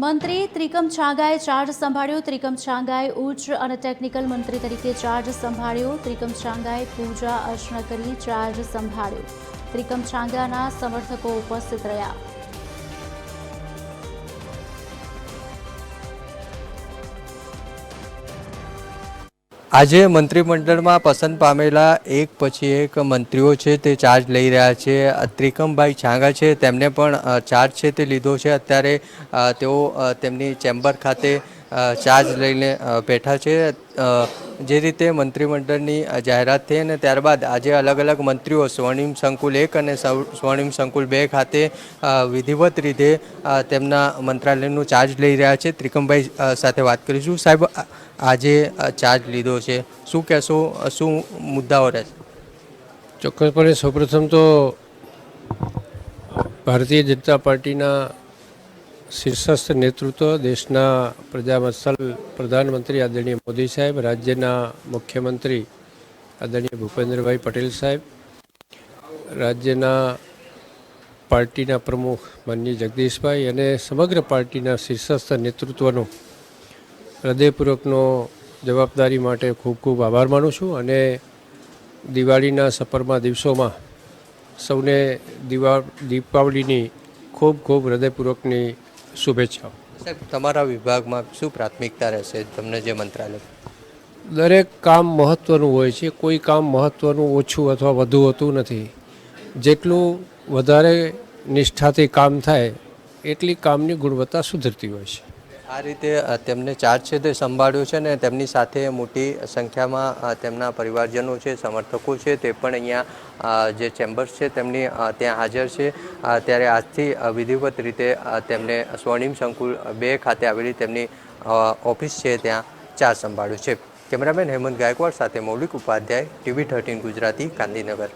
મંત્રી ત્રિકમ છાંગાએ ચાર્જ સંભાળ્યો. ત્રિકમ છાંગાએ ઉચ્ચ અને ટેકનિકલ મંત્રી તરીકે ચાર્જ સંભાળ્યો. ત્રિકમ છાંગાએ પૂજા અર્ચના કરી ચાર્જ સંભાળ્યો. ત્રિકમ છાંગાના સમર્થકો ઉપસ્થિત રહ્યા. આજે મંત્રીમંડળમાં પસંદ પામેલા એક પછી એક મંત્રીઓ છે, તે ચાર્જ લઈ રહ્યા છે. ત્રિકમભાઈ છાંગા છે, તેમને પણ ચાર્જ છે તે લીધો છે. અત્યારે તેઓ તેમની ચેમ્બર ખાતે ચાર્જ લઈને બેઠા છે. જે રીતે મંત્રીમંડળની જાહેરાત થઈ અને ત્યારબાદ આજે અલગ અલગ મંત્રીઓ, સ્વર્ણિમ સંકુલ એક અને સ્વર્ણિમ સંકુલ બે ખાતે વિધિવત રીતે તેમના મંત્રાલયનું ચાર્જ લઈ રહ્યા છે. ત્રિકમભાઈ સાથે વાત કરીશું. સાહેબ આજે ચાર્જ લીધો છે. શું કહેશો? શું મુદ્દાઓ રહેશે? ચોક્કસપણે સૌપ્રથમ તો ભારતીય જનતા પાર્ટીના શીર્ષસ્થ નેતૃત્વ દેશના પ્રજાવત્સલ પ્રધાનમંત્રી આદરણીય મોદી સાહેબ, રાજ્યના મુખ્યમંત્રી આદરણીય ભૂપેન્દ્રભાઈ પટેલ સાહેબ, રાજ્યના પાર્ટીના પ્રમુખ માનનીય જગદીશભાઈ અને સમગ્ર પાર્ટીના શીર્ષસ્થ નેતૃત્વનો હૃદયપૂર્વકનો જવાબદારી માટે ખૂબ ખૂબ આભાર માનું છું અને દિવાળીના સફરમાં દિવસોમાં સૌને દિવા, દીપાવલીની ખૂબ ખૂબ હૃદયપૂર્વકની શુભેચ્છાઓ. સાહેબ તમારા વિભાગમાં શું પ્રાથમિકતા રહેશે તમને જે મંત્રાલય? દરેક કામ મહત્ત્વનું હોય છે. કોઈ કામ મહત્ત્વનું ઓછું અથવા વધુ હોતું નથી. જેટલું વધારે નિષ્ઠાથી કામ થાય એટલી કામની ગુણવત્તા સુધરતી હોય છે. આ રીતે તેમને ચાર્જ છે તે સંભાળ્યો છે ને તેમની સાથે મોટી સંખ્યામાં તેમના પરિવારજનો છે, સમર્થકો છે, તે પણ અહીંયા જે ચેમ્બર્સ છે તેમની ત્યાં હાજર છે. ત્યારે આજથી વિધિવત રીતે તેમને સ્વર્ણિમ સંકુલ બે ખાતે આવેલી તેમની ઓફિસ છે ત્યાં ચાર્જ સંભાળ્યો છે. કેમેરામેન હેમંત ગાયકવાડ સાથે મૌલિક ઉપાધ્યાય, ટીવી થર્ટીન ગુજરાતી, ગાંધીનગર.